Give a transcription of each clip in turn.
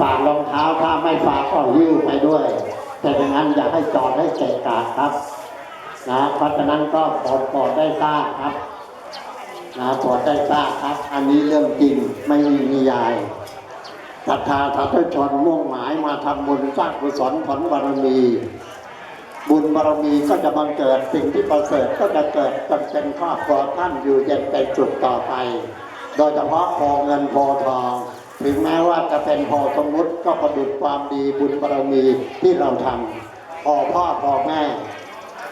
ฝากรองเท้าถ้าไม่ฝากก็ยิ้วไปด้วย แต่อย่างนั้นอย่าให้จอดให้เกะกะครับนะเพราะฉะนั้นก็ปรดปรดได้ทราบครับนะปรดได้ทราบครับ อันนี้เรื่องจริงไม่มีนิยายศรัทธาสาธุชนมุ่งหมายมาทำบุญสร้างกุศลผลบารมี บุญบารมีก็จะบังเกิดสิ่งที่ประเสริฐก็จะเกิดจนเป็นครอบครัวท่านอยู่เย็นเป็นจุดต่อไป โดยเฉพาะโพเงินโพทอง ถึงแม้ว่าจะเป็นโพสมมุติก็ประดุจความดีบุญบารมีที่เราทำพอพ่อพอแม่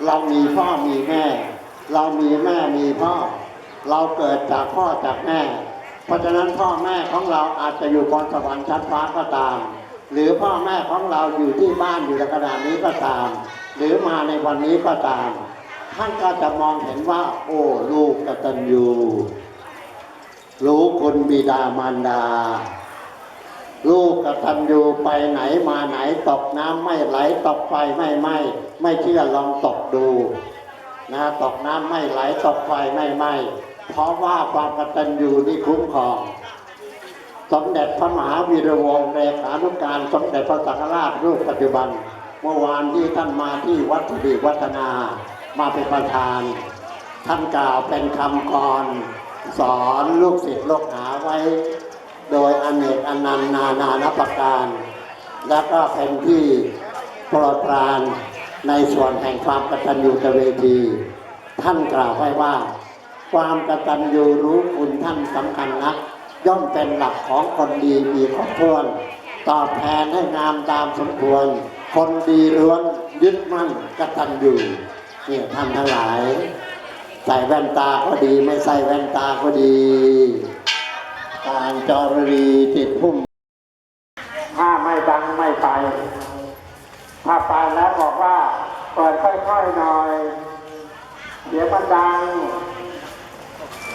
เรามีพ่อมีแม่ เรามีแม่มีพ่อ เราเกิดจากพ่อจากแม่ เพราะฉะนั้นพ่อแม่ของเราอาจจะอยู่บนสวรรค์ชั้นฟ้าก็ตาม หรือพ่อแม่ของเราอยู่ที่บ้านอยู่ในขณะนี้ก็ตาม หรือมาในวันนี้ก็ตาม ท่านก็จะมองเห็นว่า โอ้ลูกกตัญญู คุณบิดามารดา ลูกกตัญญูไปไหนมาไหนตกน้ำไม่ไหลตกไฟไม่ไหม้ไม่เชื่อลองตกดู นะตกน้ำไม่ไหลตกไฟไม่ไหม้เพราะว่าความกตัญญูนี่คุ้มครอง สมเด็จพระมหาวีระวงศ์เลขานุการสมเด็จพระสังฆราชรูปปัจจุบัน เมื่อวานที่ท่านมาที่วัดสุริวัฒนามาเป็นประธาน ท่านกล่าวเป็นคำกร สอนลูกศิษย์ลูกหาไว้ โดยอเนกอนันต์นานานับประการ และก็เป็นที่โปรดปรานในส่วนแห่งความกตัญญูกตเวที ท่านกล่าวไว้ว่า ความกตัญญูรู้คุณท่านสำคัญนักย่อมเป็นหลักของคนดีมีครบถ้วตอบแทนให้งามตามสมควร คนดีล้วนยึดมั่นกตัญญูเนี่ยท่านทั้งหลาย ใส่แว่นตาก็ดีไม่ใส่แว่นตาก็ดีการจอรีติดพุ่ม ถ้าไม่ดังไม่ไป ถ้าไปแล้วบอกว่าเปิดค่อยๆหน่อย เดี๋ยวมันดัง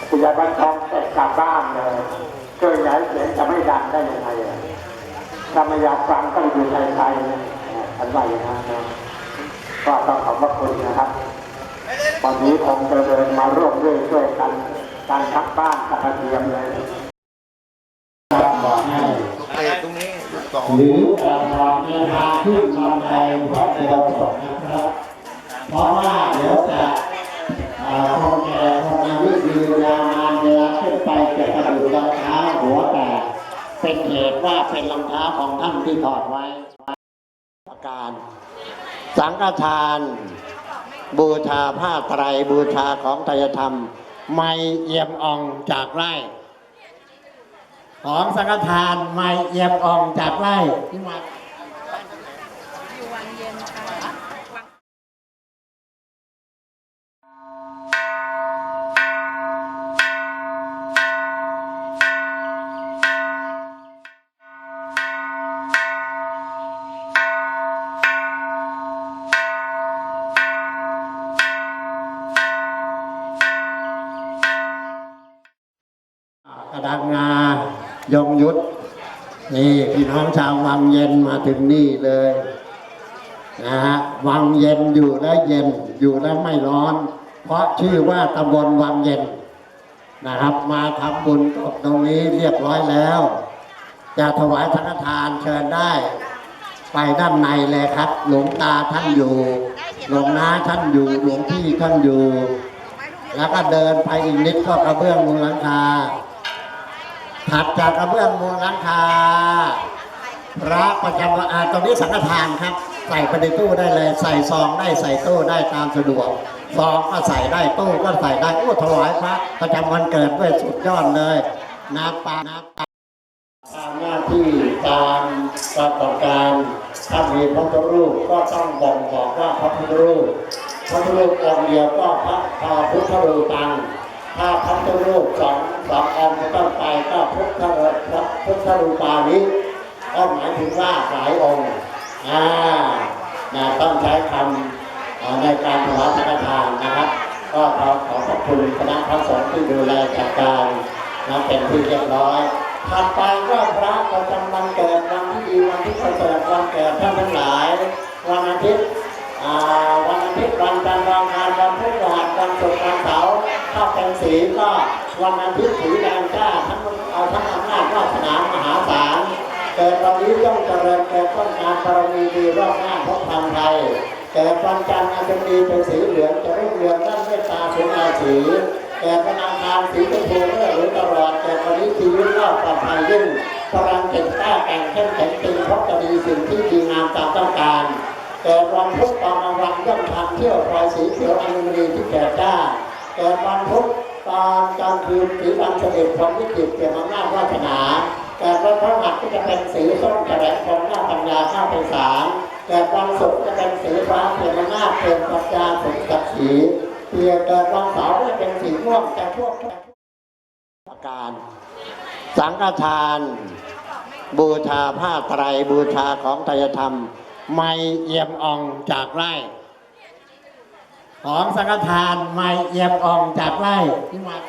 คุณยายบันทองเสร็จกลับบ้านเลยเครื่องย้าเสียงจะไม่ดังได้ยังไงถ้าไม่อยากฟังต้องอยู่ไกลๆอันว่าอย่างนั้นนะก็ต้องขอบพระคุณนะครับ วันนี้คงจะเดินมาร่วมด้วยช่วยกันการทักบ้านกับกระเทียมเลยบอกให้เตรงนี้หรือการทำในทางที่มันในพระเดชสงนะครับเพราะว่าเดี๋ยวจะเอ่อคนแก่คนอายุยืนยาวนานเวลาขึ้นไปจะกระดูกรองเท้าหัวแตกเป็นเหตุว่าเป็นรองเท้าของท่านที่ถอดไว้ประการ สังฆทาน บูชาผ้าไตรบูชาของไตรธรรม ไม่เอี่ยมอ่องจากไร่ของสังฆทานไม่เอี่ยมอ่องจากไร่ที่มา อยู่วังเย็นค่ะ กระ ดังงายงยุทธนี่พี่น้องชาววังเย็นมาถึงนี่เลยนะฮะวังเย็นอยู่แล้วเย็นอยู่แล้วไม่ร้อน เพราะชื่อว่าตำบลวังเย็นนะครับ มาทำบุญตรงนี้เรียบร้อยแล้ว จะถวายสังฆทานเชิญได้ ไปด้านในเลยครับ หลวงตาท่านอยู่ หลวงน้าท่านอยู่หลวงพี่ท่านอยู่ แล้วก็เดินไปอีกนิดก็กระเบื้องมุงหลังคา ถัดจากกระเบื้องมุงหลังคาพระประจำวันอาตรงนี้สังฆทานครับ ใส่ไปในตู้ได้เลย ใส่ซองได้ใส่ตู้ได้ตามสะดวกซองก็ใส่ได้ตู้ก็ใส่ได้โอ้ถวายพระประจำวันเกิดด้วยสุดยอดเลยน้ำปลาน้ำปลาตามหน้าที่ตามประกอบการถ้ามีพระพุทธรูปก็ต้องบ่งบอกว่าพระพุทธรูปพระพุทธรูปองค์เดียวก็พระพระพุทธรูปังถ้าพระพุทธรูปสองสององค์ก็ พุทธรูปพระพุทธรูปานี้ก็หมายถึงว่าหลายองค์อ่านะต้องใช้คำในการถวายสังฆทานนะครับ ก็ขอขอขอบคุณคณะพระสงฆ์ที่ดูแลจัดการนะเป็นที่เรียบร้อยถัดไปก็พระประจำวันเกิดวันที่ดีวันที่ประเสริฐวันเกิดท่านทั้งหลาย วันอาทิตย์อ่าวันอาทิตย์วันจันทร์วันอังคารวันพุธวันวันศุกร์วันเสาร์ถ้าเป็นสีก็ วันอาทิตย์สีแดงจ้าทั้งเอาทั้งอำนาจวาสนามหาศาลเกิดวันนี้ต้องเจริญเกิดต้นงานบารมีดีรอบหน้าพบทางไทยเกิดวันจันทร์อาจจะมีเป็นสีเหลืองจะรุ่งเรืองนั่นเมตตาสุนาสีเกิดวันอังคารสีชมพูเมื่อหรือตลอดเกิดวันนี้ชีวิตรอดปลอดภัยยิ่งพลังเก่งกล้าแก่งเข้มแข็งจริงพบจะมีสิ่งที่ดีงามตามต้องการเกิดวันพุธตอนกลางวันย่อมทำเที่ยวพลอยสีเขียวอัญมณีที่แก่กล้าเกิดวันพุธ ตอนกลางคืนสีดำเสด็จพรวิจิตรเกี่ยวอำนาวาสนาเกิดวันพฤหัสก็จะเป็นสีส้มแสดงความหน้าปัญญาข้าเป็นสารเกิดวันศุกร์จะเป็นสีฟ้าเปลี่ยนอำนาเปลี่ยนปัญญาสมศักดิ์ศรีเปลี่ยนเกิดวันเสาร์ก็จะเป็นสีม่วงแต่พวกประการสังฆทาน บูชาผ้าไตรบูชาของไตรธรรม ไม่เอี่ยมอ่องจากไร่ของสังฆทานไม่เอี่ยมอ่องจากไร่ที่วัด